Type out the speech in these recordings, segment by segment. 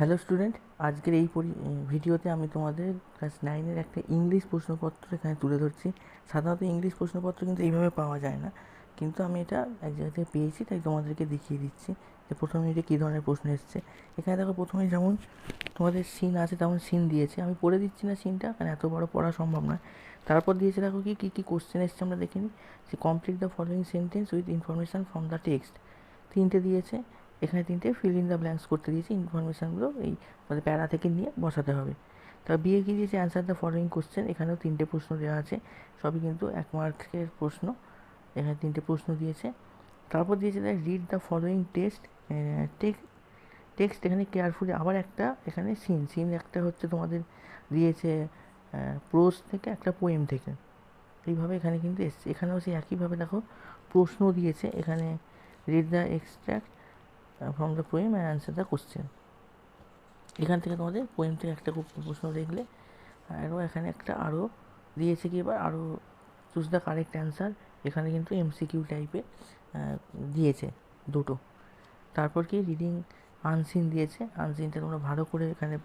Hello student আজকের এই পরি ভিডিওতে আমি তোমাদের ক্লাস নাইনের একটা ইংলিশ প্রশ্নপত্র এখানে তুলে ধরছি। সাধারণত ইংলিশ প্রশ্নপত্র কিন্তু এইভাবে পাওয়া যায় না। কিন্তু আমি এটা এক জায়গা থেকে পেয়েছি, তাই তোমাদেরকে দেখিয়ে দিচ্ছি যে প্রথমে এটা কী ধরনের প্রশ্ন এসছে। এখানে দেখো প্রথমে যেমন তোমাদের সিন আছে, তেমন সিন দিয়েছে। আমি পড়ে দিচ্ছি না সিনটা কারণ এত বড় পড়া সম্ভব নয়। তারপর দিয়েছে দেখো কি, কী কী কোশ্চেন এসছে আমরা দেখে নিই যে complete the following sentence with information from the text তিনটে দিয়েছে। এখানে তিনটে ফিল ইন দ্য ব্ল্যাঙ্কস করতে দিয়েছি ইনফরমেশানগুলো এই মানে প্যারা থেকে নিয়ে বসাতে হবে। তা বিয়ে কী দিয়েছে? অ্যান্সার দ্য ফলোয়িং কোশ্চেন এখানেও তিনটে প্রশ্ন দেওয়া আছে, সবই কিন্তু এক মার্কের প্রশ্ন, এখানে তিনটে প্রশ্ন দিয়েছে। তারপর দিয়েছে দেখ read the following test take text এখানে কেয়ারফুলি আবার একটা এখানে সিন সিন একটা হচ্ছে তোমাদের দিয়েছে প্রোজ থেকে একটা পোয়েম থেকে। এইভাবে এখানে কিন্তু এসছে। এখানেও সেই একইভাবে দেখো প্রশ্ন দিয়েছে, এখানে read the extract from the poem and answer the question এখান থেকে তোমাদের পোয়েম থেকে একটা খুব প্রশ্ন দেখলে আরও এখানে একটা আরও দিয়েছে কি এবার আরও চুজ দ্য কারেক্ট অ্যান্সার এখানে কিন্তু এমসিকিউ টাইপের দিয়েছে দুটো। তারপর কি রিডিং আনসিন দিয়েছে আনসিনটা তোমরা ভালো করে এখানে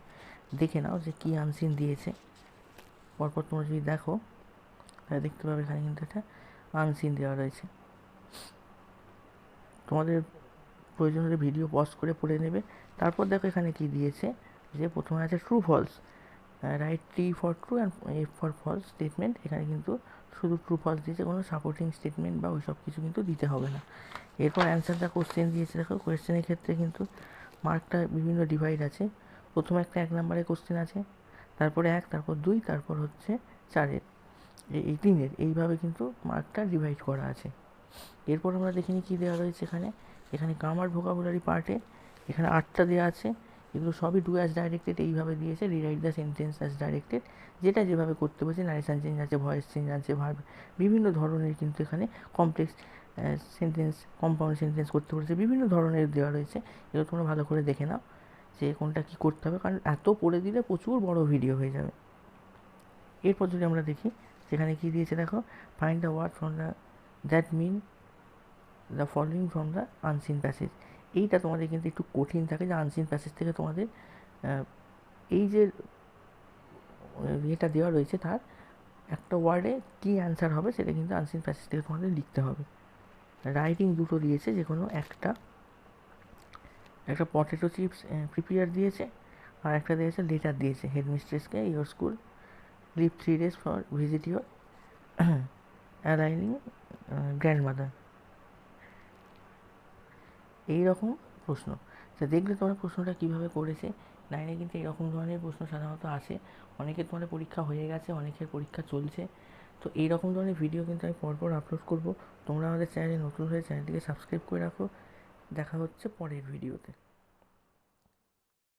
দেখে নাও যে কী আনসিন দিয়েছে। পরপর তোমরা যদি দেখো, তাহলে দেখতে পাবে এখানে কিন্তু একটা আনসিন দেওয়া রয়েছে। তোমাদের প্রয়োজন হলে ভিডিও পজ করে পড়ে নেবে। তারপর দেখো এখানে কি দিয়েছে যে প্রথমে আছে true false write T for true and F for false statement এখানে কিন্তু শুধু ট্রু ফলস দিয়েছে, কোনো সাপোর্টিং স্টেটমেন্ট বা ওই সব কিছু কিন্তু দিতে হবে না। এরপর অ্যান্সারটা কোশ্চেন দিয়েছে, দেখো কোয়েশ্চেনের ক্ষেত্রে কিন্তু মার্কটা বিভিন্ন ডিভাইড আছে। প্রথমে একটা এক নম্বরের কোশ্চেন আছে, তারপরে এক, তারপর দুই, তারপর হচ্ছে চারের, এই তিনের। এইভাবে কিন্তু মার্কটা ডিভাইড করা আছে। এরপর আমরা দেখিনি কী দেওয়া রয়েছে এখানে। এখানে গ্রামার ভোকাবুলারি পার্টে এখানে আটটা দেওয়া আছে। এগুলো সবই ডু অ্যাজ ডাইরেক্টেড এইভাবে দিয়েছে rewrite the sentence as directed যেটা যেভাবে করতে বলছে নারেশান চেঞ্জ আছে ভয়েস চেঞ্জ আছে ভার্ব বিভিন্ন ধরনের কিন্তু এখানে কমপ্লেক্স সেন্টেন্স কম্পাউন্ড সেন্টেন্স করতে বলেছে, বিভিন্ন ধরনের দেওয়া রয়েছে। এগুলো তোমরা ভালো করে দেখে নাও যে কোনটা কী করতে হবে, কারণ এত পড়ে দিলে প্রচুর বড় ভিডিও হয়ে যাবে। এরপর যদি আমরা দেখি, সেখানে কী দিয়েছে দেখো find the word from the that mean the following from the unseen passage এইটা তোমাদের কিন্তু একটু কঠিন থাকে যে আনসিন প্যাসেজ থেকে তোমাদের এই যে ইয়েটা দেওয়া রয়েছে তার, একটা ওয়ার্ডে কী অ্যান্সার হবে সেটা কিন্তু আনসিন প্যাসেজ থেকে তোমাদের লিখতে হবে। রাইটিং দুটো দিয়েছে, যে কোনো একটা একটা পটেটো চিপস প্রিপেয়ার দিয়েছে, আর একটা দিয়েছে লেটার দিয়েছে। হেডমিস্ট্রেসকে your school leave three days for visit your ailing grandmother এই রকম প্রশ্ন। তা দেখলে তোমরা প্রশ্নটা কীভাবে করেছে? নাইনে কিন্তু এরকম ধরনের প্রশ্ন সাধারণত আসে। অনেকের তোমাদের পরীক্ষা হয়ে গেছে, অনেকের পরীক্ষা চলছে। তো এই রকম ধরনের ভিডিও কিন্তু আমি পরপর আপলোড করব। তোমরা আমাদের চ্যানেলে নতুন হয়ে চ্যানেলটিকে সাবস্ক্রাইব করে রাখো। দেখা হচ্ছে পরের ভিডিওতে